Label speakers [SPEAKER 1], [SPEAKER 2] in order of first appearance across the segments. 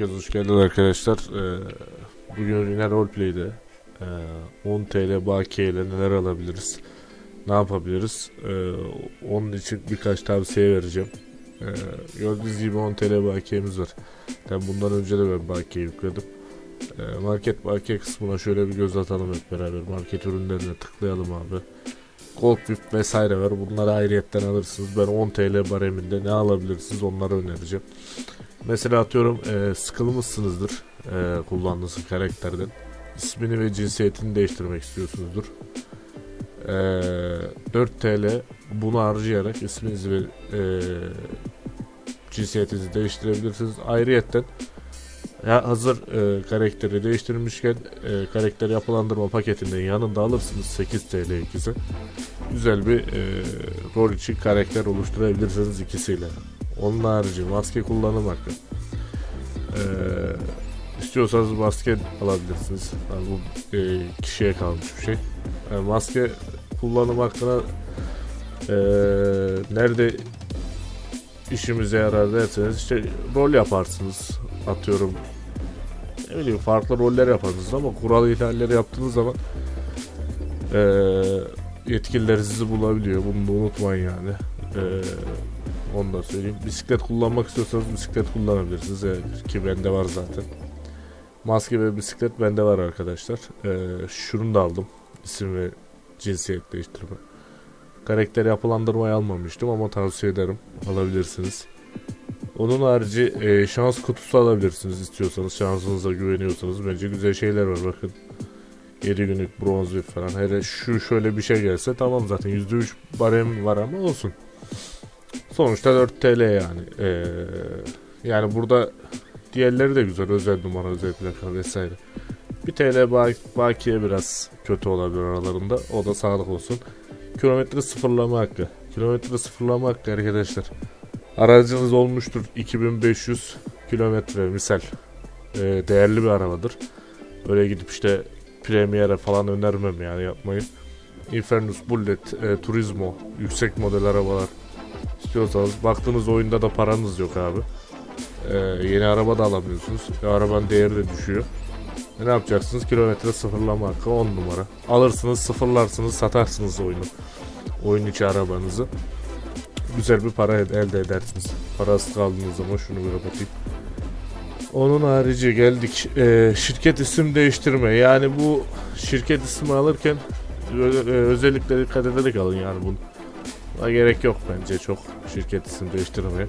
[SPEAKER 1] Herkes hoş geldin arkadaşlar. Ee, bugün yine roleplay'de ee, 10 TL bakiye ile neler alabiliriz? Ne yapabiliriz? Ee, onun için birkaç tavsiye vereceğim. Ee, gördüğünüz gibi 10 TL bakiyemiz var. Tabi bundan önce de ben bakiye yükledim. Ee, market bakiye kısmına şöyle bir göz atalım hep beraber. Market ürünlerine tıklayalım abi. Gold VIP vesaire var. Bunları ayrıyetten alırsınız. Ben 10 TL bareminde ne alabilirsiniz onları önereceğim. Mesela atıyorum e, sıkılmışsınızdır e, kullandığınız karakterden. İsmini ve cinsiyetini değiştirmek istiyorsunuzdur. E, 4 TL bunu harcayarak isminizi ve e, cinsiyetinizi değiştirebilirsiniz. Ayrıyetten ya hazır e, karakteri değiştirmişken e, karakter yapılandırma paketinden yanında alırsınız 8 TL ikisi. Güzel bir e, rol için karakter oluşturabilirsiniz ikisiyle. Onun harici maske kullanım hakkı. Ee, istiyorsanız maske alabilirsiniz. Yani bu e, kişiye kalmış bir şey. Yani maske kullanım hakkına e, nerede işimize yarar derseniz işte rol yaparsınız. Atıyorum ne bileyim farklı roller yaparsınız ama kural ihlalleri yaptığınız zaman e, yetkililer sizi bulabiliyor. Bunu unutmayın yani. E, onu da söyleyeyim. Bisiklet kullanmak istiyorsanız bisiklet kullanabilirsiniz. Yani ki bende var zaten. Maske ve bisiklet bende var arkadaşlar. Ee, şunu da aldım. İsim ve cinsiyet değiştirme. Karakter yapılandırmayı almamıştım ama tavsiye ederim. Alabilirsiniz. Onun harici e, şans kutusu alabilirsiniz istiyorsanız. Şansınıza güveniyorsanız. Bence güzel şeyler var bakın. 7 günlük bronz falan. Hele şu şöyle bir şey gelse tamam zaten %3 barem var ama olsun. Sonuçta 4 TL yani. Ee, yani burada diğerleri de güzel. Özel numara, özel plaka vesaire. 1 TL ba- bakiye biraz kötü olabilir aralarında. O da sağlık olsun. Kilometre sıfırlama hakkı. Kilometre sıfırlama hakkı arkadaşlar. Aracınız olmuştur 2500 kilometre misal. Ee, değerli bir arabadır. Öyle gidip işte Premiere falan önermem yani yapmayı. Infernus Bullet, e, Turismo, yüksek model arabalar istiyorsanız baktığınız oyunda da paranız yok abi. Ee, yeni araba da alamıyorsunuz. E, arabanın değeri de düşüyor. E, ne yapacaksınız? Kilometre sıfırlama hakkı 10 numara. Alırsınız, sıfırlarsınız, satarsınız oyunu. Oyun içi arabanızı. Güzel bir para elde edersiniz. Parası kaldığınız zaman şunu bir kapatayım. Onun harici geldik. Ee, şirket isim değiştirme. Yani bu şirket ismi alırken özellikle dikkat ederek alın yani bunu. Buna gerek yok bence çok şirket isim değiştirmeye.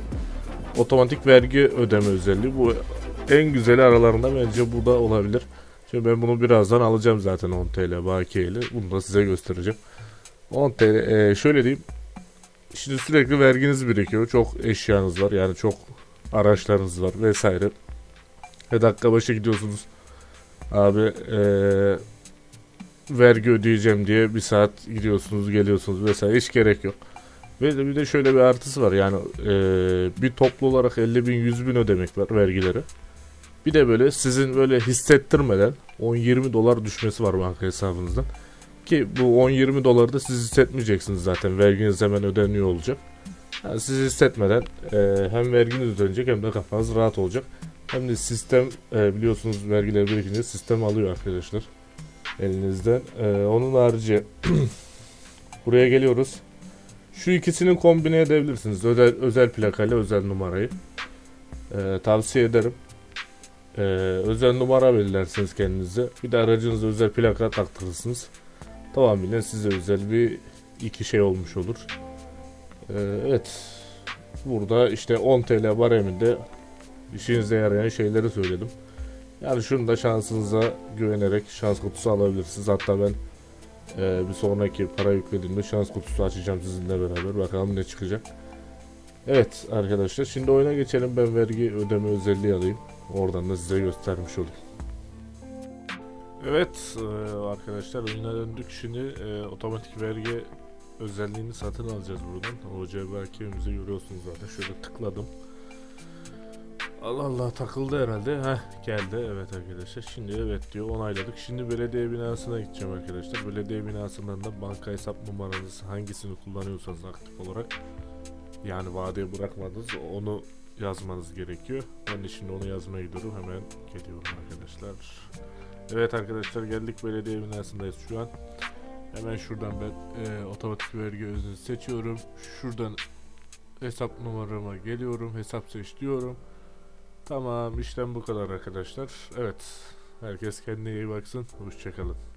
[SPEAKER 1] Otomatik vergi ödeme özelliği bu en güzeli aralarında bence bu da olabilir. Şimdi ben bunu birazdan alacağım zaten 10 TL bakiye ile. Bunu da size göstereceğim. 10 TL e, şöyle diyeyim. Şimdi sürekli verginiz birikiyor. Çok eşyanız var. Yani çok araçlarınız var vesaire. Ve dakika başı gidiyorsunuz. Abi eee vergi ödeyeceğim diye bir saat gidiyorsunuz geliyorsunuz vesaire hiç gerek yok. Ve de bir de şöyle bir artısı var yani eee, bir toplu olarak 50 bin 100 bin ödemek var vergileri. Bir de böyle sizin böyle hissettirmeden 10-20 dolar düşmesi var banka hesabınızdan. Ki bu 10-20 doları da siz hissetmeyeceksiniz zaten verginiz hemen ödeniyor olacak. Yani siz hissetmeden eee, hem verginiz ödenecek hem de kafanız rahat olacak. Hem de sistem eee, biliyorsunuz vergiler birikince sistem alıyor arkadaşlar elinizden. Ee, onun harici buraya geliyoruz. Şu ikisini kombine edebilirsiniz. Özel, özel plakayla özel numarayı. Ee, tavsiye ederim. Ee, özel numara belirlersiniz kendinize. Bir de aracınıza özel plaka taktırırsınız. Tamamen size özel bir iki şey olmuş olur. Ee, evet. Burada işte 10 TL bareminde işinize yarayan şeyleri söyledim. Yani şunu da şansınıza güvenerek şans kutusu alabilirsiniz. Hatta ben e, bir sonraki para yüklediğimde şans kutusu açacağım sizinle beraber. Bakalım ne çıkacak. Evet arkadaşlar şimdi oyuna geçelim. Ben vergi ödeme özelliği alayım. Oradan da size göstermiş olayım. Evet e, arkadaşlar oyuna döndük. Şimdi e, otomatik vergi özelliğini satın alacağız buradan. OCBK'imizi görüyorsunuz zaten. Şöyle tıkladım. Allah Allah takıldı herhalde. Heh geldi evet arkadaşlar. Şimdi evet diyor onayladık. Şimdi belediye binasına gideceğim arkadaşlar. Belediye binasından da banka hesap numaranız hangisini kullanıyorsanız aktif olarak Yani vadeye bırakmadınız. Onu yazmanız gerekiyor. Ben de şimdi onu yazmaya gidiyorum. Hemen geliyorum arkadaşlar. Evet arkadaşlar geldik belediye binasındayız şu an. Hemen şuradan ben e, otomatik vergi özünü seçiyorum. Şuradan hesap numarama geliyorum. Hesap seç diyorum. Tamam işlem bu kadar arkadaşlar. Evet. Herkes kendine iyi baksın. Hoşçakalın.